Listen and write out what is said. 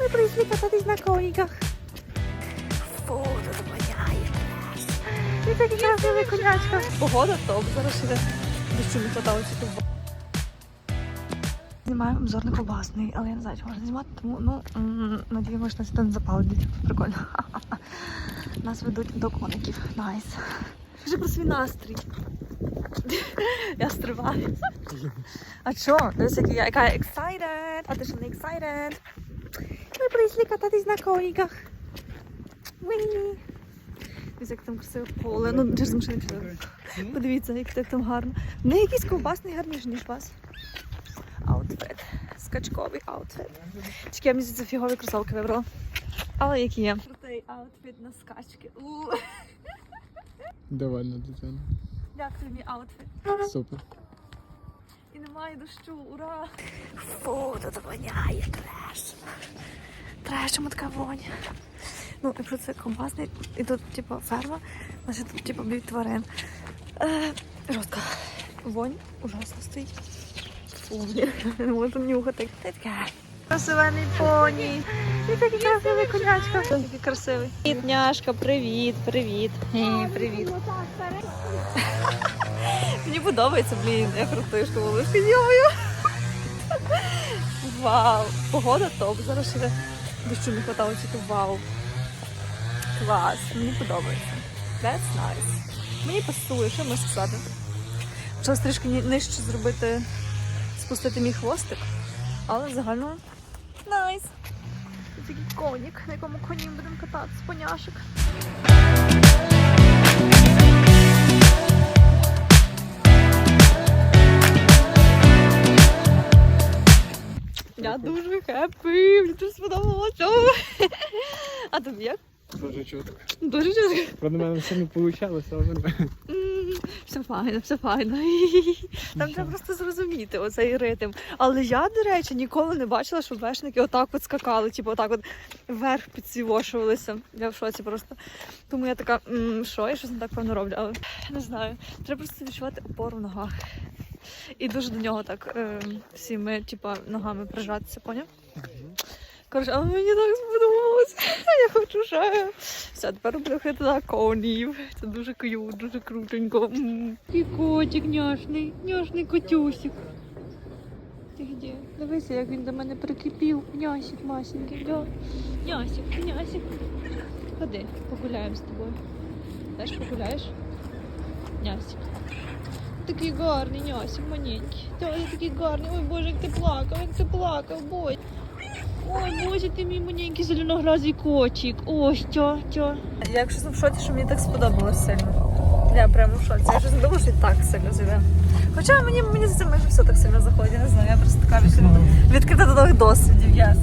Ми прийшли кататись на коніках. Фу, тут воняє. Такий красивий конячка. Погода топ, зараз іде. Не хватало тільки в обзор на колбасний, але я не знаю, чи можна знімати, тому ну надіємося, що це не запалить. Прикольно. Нас ведуть до коників. Найс. Скажи про свій настрій. Я стриваю. А що? Дивись, який я яка я excited. А ти що не excited? Ми прийшли кататись на коніках. Уі. Дивись, як там красиве поле. Ну, через машини пішли. Подивіться, як так там гарно. Не якийсь ковбасний гарніший, ніж вас. Аутфит. Скачковий аутфит. Тільки я мені здається, фігові кросовки вибрала. Але які є. Крутий аутфит на скачки. Довольно дитина. Як тобі мій аутфит? Супер. І немає дощу, ура! Фу, тут воняє треш. Трешем така вонь. Ну, якщо це компасний, і тут, типу, ферма, значить тут, типу, б'ють тварин. Е, жорстко. Вонь ужасно стоїть. Фу, не можу нюхати. Ти така. Красивений поні. Ти такий красивий конячка. Такий красивий. Привіт, няшка, привіт, привіт. Мені подобається, блін, як ростишка волошка. Йою. Вау! Погода топ. Зараз ще дощу не хватало, тільки вау. Клас, мені подобається. That's nice. Мені пасує, що можу сказати. Почала трішки нижче зробити, спустити мій хвостик, але загально найс. Це такий конік, на якому коні будемо кататися, поняшик. Я дуже хеппі, мені дуже сподобалося. А тобі як? Дуже чутко. Дуже. Правда, в мене все не вийшло, але М, Все файно, все файно. Там треба просто зрозуміти оцей ритм. Але я, до речі, ніколи не бачила, щоб вершники отак от скакали, типу отак от вверх підсівошувалися. Я в шоці просто. Тому я така, що, я щось не так певно роблю, але не знаю. Треба просто відчувати опору в ногах. І дуже до нього так е, всіми, типа, ногами прижатися, поняв? Коротше, але мені так сподобалося. Я хочу ще. Все, тепер буду ходити конів. Це дуже к'ют, дуже крутенько. І котик няшний, няшний котюсик. Ти де? Дивися, як він до мене прикипів. Нясик масенький, да. Нясик, нясик. Ходи, погуляємо з тобою. Теж погуляєш? Нясик. Такий гарний нясик, маленький. Та, я такий гарний. Ой, Боже, як ти плакав, як ти плакав, бой. Ой, боже, ти мій маленький зеленогразий котик. Ось, тьо, тьо. Я якщо в шоці, що мені так сподобалось сильно. Я прямо в шоці. Я щось не думала, що так сильно зайде. Хоча мені, мені здається, майже все так сильно заходить. Я не знаю, я просто така відкрита, відкрита до нових досвідів. Я